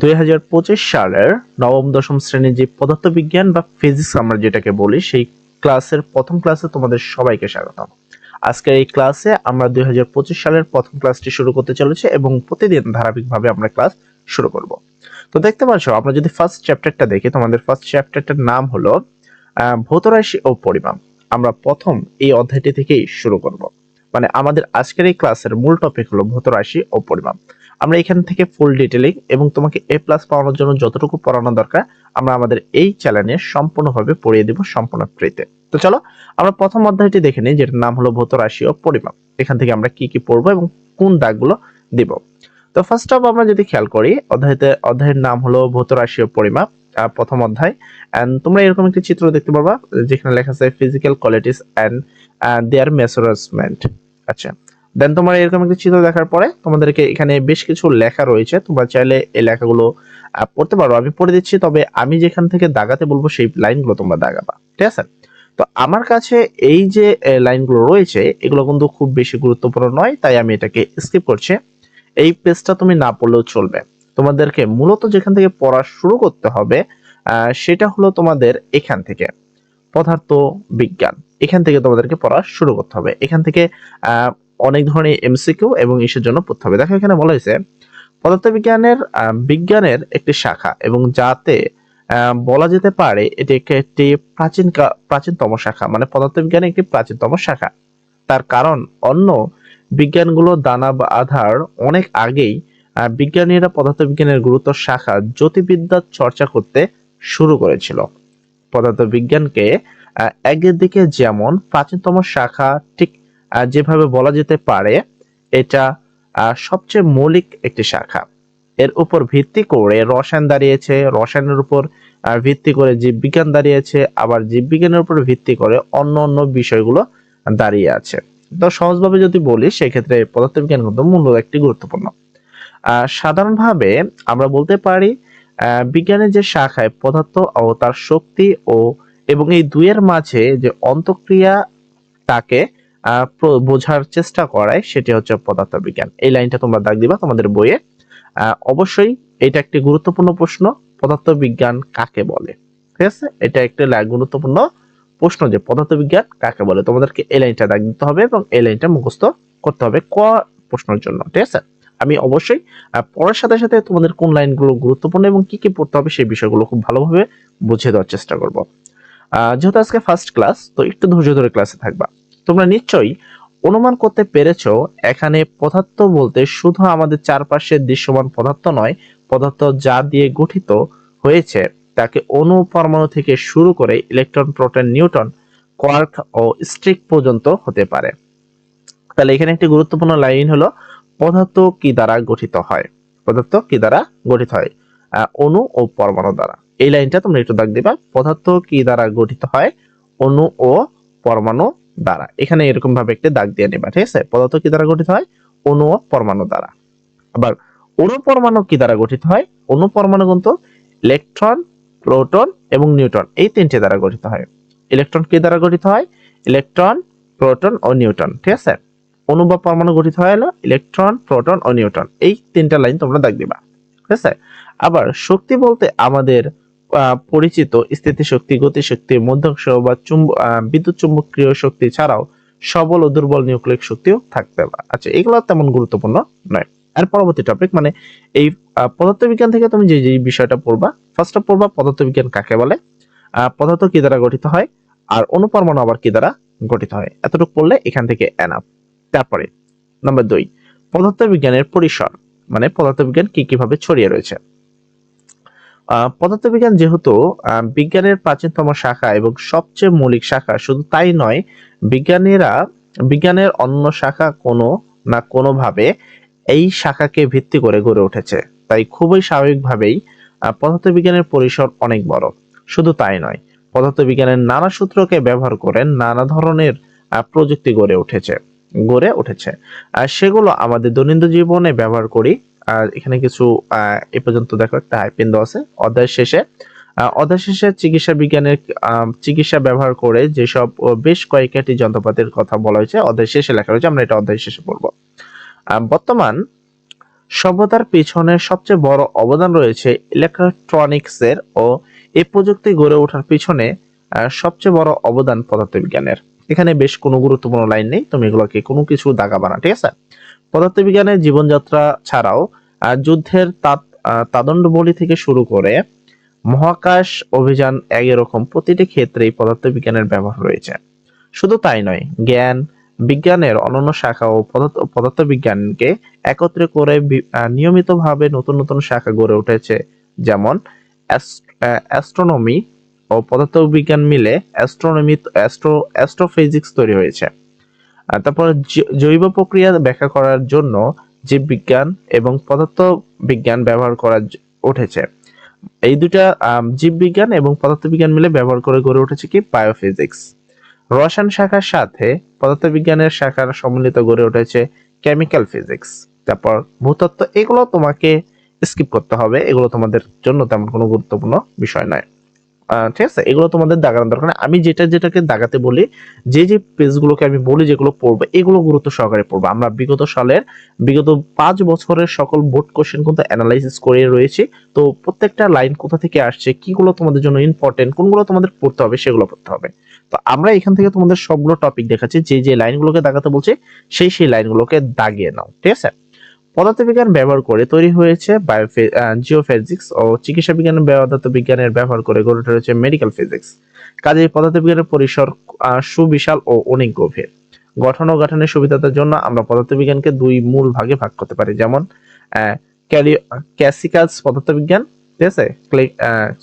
দুই হাজার পঁচিশ সালের নবম, দশম শ্রেণির যে পদার্থবিজ্ঞান বা ফিজিক্স আমরা যেটাকে বলি, সেই ক্লাসের প্রথম ক্লাসে তোমাদের সবাইকে স্বাগতম। আজকের এই ক্লাসে আমরা দুই হাজার পঁচিশ সালের প্রথম ক্লাসটি শুরু করতে চলেছি এবং প্রতিদিন ধারাবাহিকভাবে আমরা ক্লাস শুরু করব। তো দেখতে পাচ্ছ, আমরা যদি ফার্স্ট চ্যাপ্টারটা দেখি, তোমাদের ফার্স্ট চ্যাপ্টারটার নাম হলো ভৌতরাশি ও পরিমাপ। আমরা প্রথম এই অধ্যায়টি থেকেই শুরু করব। মানে আমাদের আজকের এই ক্লাসের মূল টপিক হলো ভৌতরাশি ও পরিমাপ। আমরা এখান থেকে ফুল ডিটেলিং এবং তোমাকে এ প্লাস পাওয়ানোর জন্য যতটুকু পড়ানো দরকার, আমরা আমাদের এই চ্যানেলে সম্পূর্ণভাবে পড়িয়ে দিব সম্পূর্ণ ফ্রিতে তো চলো, আমরা প্রথম অধ্যায়টি দেখে নিই, যেটার নাম হলো ভৌত রাশি ও পরিমাপ। এখান থেকে আমরা কি কি পড়ব এবং কোন দাগগুলো দিব। তো ফার্স্ট অফ আমরা যদি খেয়াল করি, অধ্যায়তে, অধ্যায়ের নাম হলো ভৌত রাশি ও পরিমাপ প্রথম অধ্যায়। এন্ড তোমরা এরকম একটি চিত্র দেখতে পারবা, যেখানে লেখা আছে physical qualities and their measurement আচ্ছা দেন তোমার এরকম একটা চিত্র দেখার পরে তোমাদেরকে এখানে বেশ কিছু লেখা রয়েছে। তোমরা চাইলে এই লেখাগুলো পড়তে পারো। আমি পড়ে দিচ্ছি, তবে আমি যেখান থেকে দাগাতে বলব সেই লাইনগুলো তোমরা দাগাবা। ঠিক আছে? তো আমার কাছে এই যে লাইনগুলো রয়েছে, এগুলো কিন্তু খুব বেশি গুরুত্বপূর্ণ নয়, তাই আমি এটাকে স্কিপ করছি। এই পেজটা তুমি না পড়লেও চলবে। তোমাদেরকে মূলত যেখান থেকে পড়া শুরু করতে হবে সেটা হলো তোমাদের এখান থেকে। পদার্থ বিজ্ঞান এখান থেকে তোমাদেরকে পড়া শুরু করতে হবে। এখান থেকে অনেক ধরনের এমসিকিউ এবং ইসের জন্য পড়তে হবে। দেখো এখানে বলা হয়েছে, পদার্থবিজ্ঞানের বিজ্ঞানের একটি শাখা এবং যাতে বলা যেতে পারে এটি একটি- প্রাচীন প্রাচীনতম শাখা মানে পদার্থবিজ্ঞানের একটি প্রাচীনতম শাখা। তার কারণ, অন্য বিজ্ঞানগুলো দানা বা আধার অনেক আগেই বিজ্ঞানীরা পদার্থবিজ্ঞানের গুরুত্ব শাখা জ্যোতির্বিদ্যার চর্চা করতে শুরু করেছিল। পদার্থবিজ্ঞানকে একদিকে যেমন প্রাচীনতম শাখা ঠিক যেভাবে বলা যেতে পারে, এটা সবচেয়ে মৌলিক একটি শাখা। এর উপর ভিত্তি করে রসায়ন দাঁড়িয়েছে, রসায়নের উপর ভিত্তি করে জীববিজ্ঞান দাঁড়িয়েছে, আবার জীববিজ্ঞানের উপর ভিত্তি করে অন্য অন্য বিষয়গুলো দাঁড়িয়ে আছে। তো সহজভাবে যদি বলি, সেক্ষেত্রে পদার্থবিজ্ঞান কিন্তু মূল একটি গুরুত্বপূর্ণ। সাধারণভাবে আমরা বলতে পারি বিজ্ঞানের যে শাখায় পদার্থ ও তার শক্তি ও, এবং এই দুইয়ের মাঝে যে অন্তঃক্রিয়া, তাকে বোঝার চেষ্টা করায়, সেটি হচ্ছে পদার্থবিজ্ঞান। এই লাইনটা তোমরা দাগ দিবা তোমাদের বইয়ে। অবশ্যই এটা একটি গুরুত্বপূর্ণ প্রশ্ন, পদার্থবিজ্ঞান কাকে বলে? ঠিক আছে? এটা একটা গুরুত্বপূর্ণ প্রশ্ন যে পদার্থবিজ্ঞান কাকে বলে? তোমাদেরকে এই লাইনটা দাগ দিতে হবে এবং এই লাইনটা মুখস্থ করতে হবে ক প্রশ্নের জন্য। ঠিক আছে? আমি অবশ্যই পড়ার সাথে সাথে তোমাদের কোন লাইনগুলো গুরুত্বপূর্ণ এবং কি কি পড়তে হবে সেই বিষয়গুলো খুব ভালোভাবে বুঝিয়ে দেওয়ার চেষ্টা করব। যেহেতু আজকে ফার্স্ট ক্লাস তো একটু ধৈর্য ধরে ক্লাসে থাকবা। তোমরা নিশ্চয়ই অনুমান করতে পেরেছ, এখানে পদার্থ বলতে শুধু আমাদের চারপাশের দৃশ্যমান পদার্থ নয়, পদার্থ যা দিয়ে গঠিত হয়েছে, তাকে অণু পরমাণু থেকে শুরু করে ইলেকট্রন, প্রোটন নিউটন কোয়ার্ক ও স্ট্রিক পর্যন্ত হতে পারে। তাহলে এখানে একটি গুরুত্বপূর্ণ লাইন হলো, পদার্থ কি দ্বারা গঠিত হয়? পদার্থ কি দ্বারা গঠিত হয়? অণু ও পরমাণু দ্বারা। এই লাইনটা তোমরা একটু দাগ দিবা, পদার্থ কি দ্বারা গঠিত হয়? অণু ও পরমাণু দ্বারা। এখানে এরকম ভাবে একটা দাগ দিয়ে নেবা, ঠিক আছে? পদার্থ কি দ্বারা গঠিত হয়? অণু ও পরমাণু দ্বারা। আবার অণু পরমাণু কি দ্বারা গঠিত হয়? অণু পরমাণু কিন্তু ইলেকট্রন, প্রোটন এবং নিউট্রন, এই তিনটে দ্বারা গঠিত হয়। ইলেকট্রন কি দ্বারা গঠিত হয়? ইলেকট্রন, প্রোটন ও নিউট্রন, ঠিক আছে? অণু বা পরমাণু গঠিত হয় হলো ইলেকট্রন, প্রোটন ও নিউট্রন, এই তিনটা লাইন তোমরা দাগ দিবা, ঠিক আছে? আবার শক্তি বলতে আমাদের পরিচিত স্থিতি শক্তি গতি শক্তি মধ্যাংশ বা চুম্ব বিদ্যুৎ চুম্বকীয় শক্তি ছাড়াও সবল ও দুর্বল নিউক্লিক শক্তিও থাকতে পারে। আচ্ছা এগুলো তেমন গুরুত্বপূর্ণ নয়। আর পরবর্তী টপিক মানে এই পদার্থবিজ্ঞান থেকে তুমি যে যে বিষয়টা পড়বা ফার্স্ট অফ পড়বা পদার্থবিজ্ঞান কাকে বলে? পদার্থ কি দ্বারা গঠিত হয়? আর অনুপরমাণু আবার কি দ্বারা গঠিত হয়? এতটুকু পড়লে এখান থেকে এনাফ তারপরে নাম্বার দুই, পদার্থবিজ্ঞানের পরিসর। মানে পদার্থবিজ্ঞান কি, কীভাবে ছড়িয়ে রয়েছে? পদার্থবিজ্ঞান যেহেতু বিজ্ঞানের প্রাচীনতম শাখা এবং সবচেয়ে মৌলিক শাখা, শুধু তাই নয়, বিজ্ঞানীরা, বিজ্ঞানের অন্য শাখা কোনো না কোনোভাবে এই শাখাকে ভিত্তি করে গড়ে উঠেছে। তাই খুবই স্বাভাবিকভাবেই পদার্থবিজ্ঞানের পরিসর অনেক বড়। শুধু তাই নয়, পদার্থবিজ্ঞানের নানা সূত্রকে ব্যবহার করে নানা ধরনের প্রযুক্তি গড়ে উঠেছে গড়ে উঠেছে। আর সেগুলো আমাদের দৈনন্দিন জীবনে ব্যবহার করি আর এখানে কিছু এ পর্যন্ত দেখো একটা হাইপেন দেওয়া আছে। অধ্যায় শেষে অধ্যায় শেষে চিকিৎসা বিজ্ঞানের চিকিৎসা ব্যবহার করে যেসব বেশ কয়েকটি যন্ত্রপাতির কথা বলা হয়েছে, অধ্যায় শেষে লেখা রয়েছে, আমরা এটা অধ্যায় শেষে পড়ব। বর্তমান সভ্যতার পিছনে সবচেয়ে বড় অবদান রয়েছে ইলেকট্রনিক্সের ও এই প্রযুক্তি গড়ে ওঠার পিছনে সবচেয়ে বড় অবদান পদার্থবিজ্ঞানের। এখানে বেশ কোনো গুরুত্বপূর্ণ লাইন নেই, তুমি এগুলোকে কোনো কিছু দাগাবা না, ঠিক আছে? পদার্থবিজ্ঞানের জীবনযাত্রা ছাড়াও যুদ্ধের তাদণ্ডবলি থেকে শুরু করে মহাকাশ অভিযান এরকম প্রতিটি ক্ষেত্রেই পদার্থবিজ্ঞানের ব্যবহার রয়েছে। শুধু তাই নয়, জ্ঞান, বিজ্ঞানের অনন্য শাখা ও পদার্থ, পদার্থবিজ্ঞানকে একত্রে করে নিয়মিতভাবে নতুন নতুন শাখা গড়ে উঠেছে, যেমন অ্যাস্ট্রোনমি ও পদার্থবিজ্ঞান মিলে অ্যাস্ট্রোনমি, অ্যাস্ট্রো, অ্যাস্ট্রোফিজিক্স তৈরি হয়েছে। তারপর জৈব প্রক্রিয়া ব্যাখ্যা করার জন্য জীববিজ্ঞান এবং পদার্থ বিজ্ঞান ব্যবহার করা উঠেছে। এই দুটা জীববিজ্ঞান এবং পদার্থবিজ্ঞান মিলে ব্যবহার করে গড়ে উঠেছে কি? বায়োফিজিক্স। রসায়ন শাখার সাথে পদার্থবিজ্ঞানের শাখার সম্মিলিত গড়ে উঠেছে কেমিক্যাল ফিজিক্স। তারপর ভূতত্ত্ব, এগুলো তোমাকে স্কিপ করতে হবে। এগুলো তোমাদের জন্য তেমন কোনো গুরুত্বপূর্ণ বিষয় নয়। ঠিক আছে, এগুলো তোমাদের দাগানোর দরকার। আমি যেটা যেটাকে দাগাতে বলি, যে যে পেজগুলোকে আমি বলি, যেগুলো পড়বে, এগুলো গুরুত্ব সহকারে পড়বে। আমরা বিগত সালের, বিগত পাঁচ বছরের সকল বোর্ড কোশ্চেন কিন্তু অ্যানালাইসিস করে রয়েছি। তো প্রত্যেকটা লাইন কোথা থেকে আসছে, কিগুলো তোমাদের জন্য ইম্পর্টেন্ট কোনগুলো তোমাদের পড়তে হবে, সেগুলো পড়তে হবে। তো আমরা এখান থেকে তোমাদের সবগুলো টপিক দেখাচ্ছি। যে যে লাইনগুলোকে দাগাতে বলছে, সেই সেই লাইনগুলোকে দাগিয়ে নাও, ঠিক আছে? পদার্থবিজ্ঞান ব্যবহার করে তৈরি হয়েছে জিওফিজিক্স ও চিকিৎসা বিজ্ঞান পদার্থ বিজ্ঞানের ব্যবহার করে গড়ে উঠেছে মেডিকেল ফিজিক্স কাজেই পদার্থবিজ্ঞানের পরিসর সুবিশাল ও অনেক গভীর। গঠন ও গঠনের সুবিধার জন্য আমরা পদার্থবিজ্ঞানকে দুই মূল ভাগে ভাগ করতে পারি। যেমন ক্যাসিকালস পদার্থবিজ্ঞান, ঠিক আছে?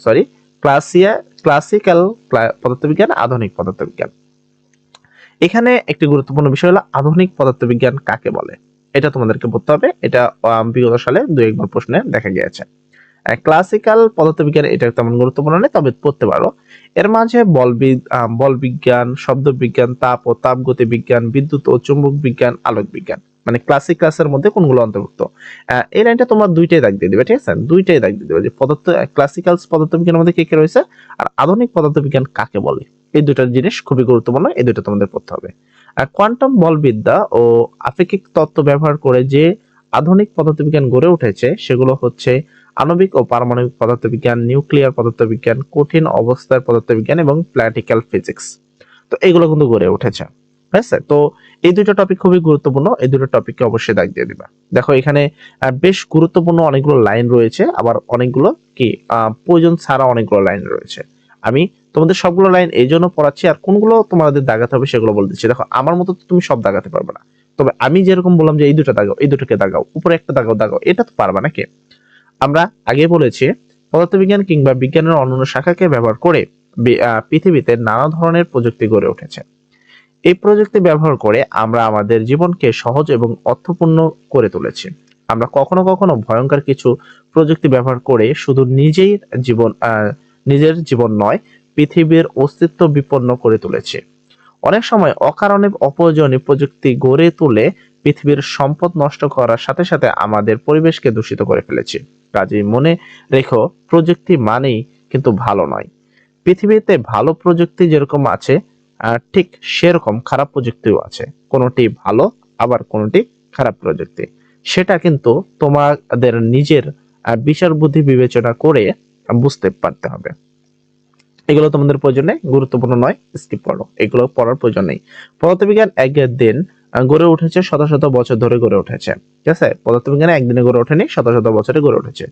সরি ক্লাসিয়া ক্লাসিক্যাল পদার্থবিজ্ঞান, আধুনিক পদার্থবিজ্ঞান। এখানে একটি গুরুত্বপূর্ণ বিষয় হলো আধুনিক পদার্থবিজ্ঞান কাকে বলে? এটা তোমাদেরকে পড়তে হবে। এটা বিগত সালে দুই একবার প্রশ্নে দেখা গিয়েছে। ক্লাসিক্যাল পদার্থবিজ্ঞান এটা তেমন গুরুত্বপূর্ণ নেই তবে পড়তে পারো। এর মাঝে বল বিজ্ঞান, শব্দ বিজ্ঞান, তাপ ও তাপগতি বিজ্ঞান, বিদ্যুৎ ও চুম্বক বিজ্ঞান, আলোক বিজ্ঞান মানে ক্লাসিক ক্লাসের মধ্যে কোনগুলো অন্তর্ভুক্ত? এই লাইনটা তোমরা দুইটাই দাগ দিয়ে দিবে, ঠিক আছে? দুইটাই দাগ দিয়ে দিবে যে পদার্থ ক্লাসিক্যাল পদার্থবিজ্ঞানের মধ্যে কে কে রয়েছে আর আধুনিক পদার্থবিজ্ঞান কাকে বলে? এই দুটো জিনিস খুবই গুরুত্বপূর্ণ, এই দুটো তোমাদের পড়তে হবে। কোয়ান্টাম বলবিদ্যা ও আপেক্ষিক তত্ত্ব ব্যবহার করে যে আধুনিক পদার্থবিজ্ঞান গড়ে উঠেছে, সেগুলো হচ্ছে আণবিক ও পারমাণবিক পদার্থবিজ্ঞান, নিউক্লিয়ার পদার্থবিজ্ঞান, কঠিন অবস্থার পদার্থবিজ্ঞান এবং প্র্যাকটিক্যাল ফিজিক্স। তো এগুলো কিন্তু গড়ে উঠেছে। আছে তো এই দুটো টপিক খুবই গুরুত্বপূর্ণ। এই দুটো টপিককে অবশ্যই দাগ দিয়ে দিবা। দেখো, এখানে বেশ গুরুত্বপূর্ণ অনেকগুলো লাইন রয়েছে। আবার অনেকগুলো কি প্রয়োজন ছাড়া অনেকগুলো লাইন রয়েছে। আমি তোমাদের সবগুলো লাইন এই জন্য পড়াচ্ছি, আর কোনগুলো তোমাদের দাগাতে হবে সেগুলো বলে দিচ্ছি দেখো, আমার মতো তো তুমি সব দাগাতে পারবে না। তবে আমি যেরকম বললাম যে এই দুটো দাগাও, এই দুটোকে দাগাও, উপরে একটা দাগাও দাগাও, এটা তো পারবা নাকি? আমরা আগে বলেছি, পদার্থবিজ্ঞান কিংবা বিজ্ঞানের অন্যান্য শাখাকে ব্যবহার করে পৃথিবীতে নানা ধরনের প্রযুক্তি গড়ে উঠেছে। এই প্রযুক্তি ব্যবহার করে আমরা আমাদের জীবনকে সহজ এবং অর্থপূর্ণ করে তুলেছি। আমরা কখনো কখনো ভয়ঙ্কর কিছু প্রযুক্তি ব্যবহার করে শুধু নিজেই জীবন নিজের জীবন নয় পৃথিবীর অস্তিত্ব বিপন্ন করে তুলেছে। অনেক সময় অকারণে অপ্রয়োজনীয় প্রযুক্তি গড়ে তুলে পৃথিবীর সম্পদ নষ্ট করার সাথে সাথে আমাদের পরিবেশকে দূষিত করে ফেলেছি। কাজেই মনে রেখো, প্রযুক্তি মানেই কিন্তু ভালো নয়। পৃথিবীতে ভালো প্রযুক্তি যেরকম আছে ঠিক সেরকম খারাপ প্রযুক্তিও আছে। কোনোটি ভালো, আবার কোনোটি খারাপ প্রযুক্তি। সেটা কিন্তু তোমাদের নিজের বিচার বুদ্ধি বিবেচনা করে বুঝতে পারতে হবে। এগুলো তোমাদের প্রয়োজন গুরুত্বপূর্ণ নয় স্কিপ করো। এগুলো পড়ার প্রয়োজন নেই। পদার্থবিজ্ঞান একদিন দিন গড়ে উঠেছে শত শত বছর ধরে গড়ে উঠেছে। ঠিক আছে? পদার্থবিজ্ঞান একদিনে গড়ে ওঠেনি, শত শত বছরে গড়ে উঠেছে।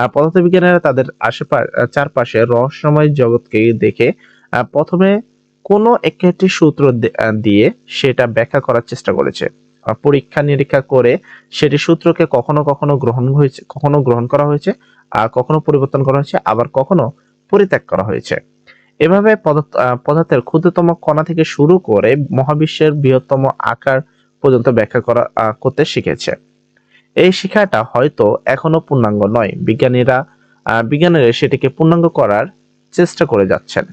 আর পদার্থবিজ্ঞানীরা তাদের আশেপাশে চারপাশে রহস্যময় জগৎকে দেখে প্রথমে কোনো একটি সূত্র দিয়ে সেটা ব্যাখ্যা করার চেষ্টা করেছে। পরীক্ষা নিরীক্ষা করে সেটি সূত্রকে কখনো কখনো গ্রহণ হয়েছে, কখনো গ্রহণ করা হয়েছে, আর কখনো পরিবর্তন করা হয়েছে, আবার কখনো পরিত্যাগ করা হয়েছে। এভাবে পদার্থের ক্ষুদ্রতম কণা থেকে শুরু করে মহাবিশ্বের বৃহত্তম আকার পর্যন্ত ব্যাখ্যা করা করতে শিখেছে। এই শিক্ষাটা হয়তো এখনও পূর্ণাঙ্গ নয়। বিজ্ঞানীরা বিজ্ঞানীরা সেটিকে পূর্ণাঙ্গ করার চেষ্টা করে যাচ্ছেন।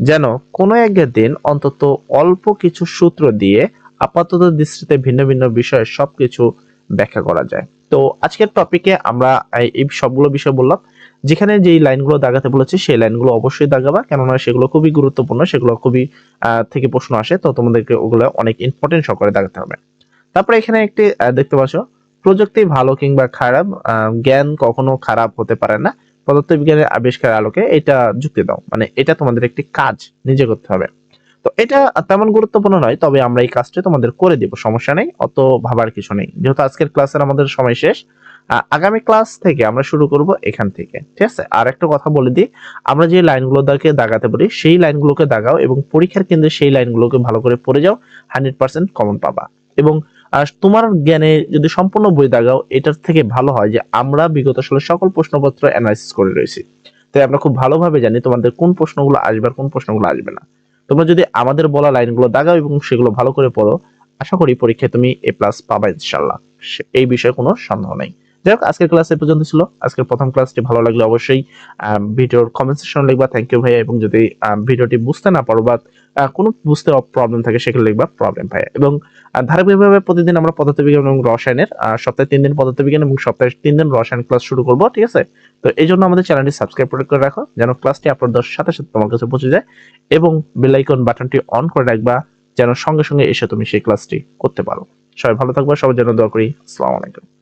যেন কোনো এক দিন অন্তত অল্প কিছু সূত্র দিয়ে আপাতত দৃষ্টিতে ভিন্ন ভিন্ন বিষয়ে সবকিছু ব্যাখ্যা করা যায়। তো আজকের টপিকে আমরা এই সবগুলো বিষয় বললাম। যেখানে যেই লাইনগুলো দাগাতে বলেছি, সেই লাইনগুলো অবশ্যই দাগাবা। কেননা সেগুলো খুবই গুরুত্বপূর্ণ, সেগুলো খুবই থেকে প্রশ্ন আসে। তো তোমাদেরকে ওগুলো অনেক ইম্পর্টেন্ট সহকারে দাগাতে হবে। তারপরে এখানে একটি দেখতে পাচ্ছ, প্রযুক্তি ভালো কিংবা খারাপ জ্ঞান কখনো খারাপ হতে পারে না। পদার্থবিজ্ঞানের আবিষ্কার আলোকে এটা যুক্তি দাও। মানে এটা তোমাদের একটি কাজ, নিজে করতে হবে। তো এটা তেমন গুরুত্বপূর্ণ নয়, তবে আমরা এই কাজটা তোমাদের করে দিব, সমস্যা নেই, অত ভাবার কিছু নেই। যেহেতু আজকের ক্লাসের আমাদের সময় শেষ আগামী ক্লাস থেকে আমরা শুরু করব এখান থেকে, ঠিক আছে? আর একটা কথা বলে দিই, আমরা যে লাইনগুলো দাগে দাগাতে পারি, সেই লাইনগুলোকে দাগাও এবং পরীক্ষার কেন্দ্রে সেই লাইনগুলোকে ভালো করে পড়ে যাও, হান্ড্রেড পার্সেন্ট কমন পাবা। এবং তোমার জ্ঞানে যদি সম্পূর্ণ বই দাগাও, এটার থেকে ভালো হয় যে আমরা বিগত সালের সকল প্রশ্নপত্র অ্যানালাইসিস করে রয়েছি। তাই আমরা খুব ভালোভাবে জানি তোমাদের কোন প্রশ্নগুলো আসবে আর কোন প্রশ্নগুলো আসবে না। তোমরা যদি আমাদের বলা লাইনগুলো দাগাও এবং সেগুলো ভালো করে পড়ো, আশা করি পরীক্ষায় তুমি এ প্লাস পাবা ইনশাল্লাহ এই বিষয়ে কোনো সন্দেহ নেই। যাই হোক, আজকের ক্লাস এ পর্যন্ত ছিল। আজকের প্রথম ক্লাসটি ভালো লাগলে অবশ্যই ভিডিওর কমেন্ট সেকশন লিখবা থ্যাংক ইউ ভাইয়া, এবং যদি ভিডিওটি বুঝতে না পারো বা কোনো বুঝতে প্রবলেম থাকে, সেখানে লিখবা প্রবলেম ভাইয়া। এবং ধারাবাহিকভাবে প্রতিদিন আমরা পদার্থবিজ্ঞান এবং রসায়নের সপ্তাহে তিন দিন পদার্থবিজ্ঞান এবং সপ্তাহে তিন দিন রসায়ন ক্লাস শুরু করব, ঠিক আছে? তো এই জন্য আমাদের চ্যানেলটি সাবস্ক্রাইব করে রাখো যেন ক্লাসটি আপলোড দেওয়ার সাথে সাথে তোমার কাছে পৌঁছে যায়, এবং বেল আইকন বাটনটি অন করে রাখবা, যেন সঙ্গে সঙ্গে এসে তুমি সেই ক্লাসটি করতে পারো। সবাই ভালো থাকবে সবার জন্য দোয়া করি। আসসালামু আলাইকুম।